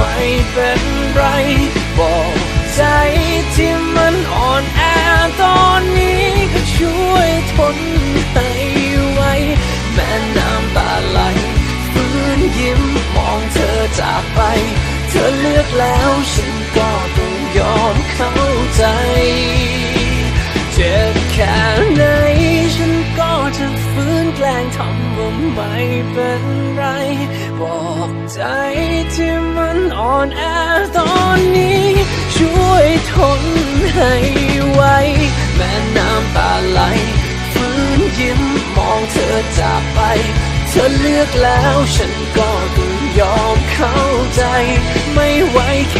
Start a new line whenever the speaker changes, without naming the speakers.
ไม่เป็นไร บอกใจที่มันอ่อนแอตอนนี้ก็ช่วยทนให้ไว้ แม้น้ำตาไหลฟื้นยิ้มมองเธอจากไป เธอเลือกแล้วฉันก็ต้องยอมเข้าใจ เจ็บแค่ไหนฉันก็จะฟื้นแกล้งทำว่าไม่เป็นไร ใจที่มันอ่อนแอตอนนี้ ช่วยทนให้ไว้ แม้น้ำตาไหลฟื้นยิ้มมองเธอจากไป เธอเลือกแล้วฉันก็ต้องยอมเข้าใจ ไม่ไหวแค่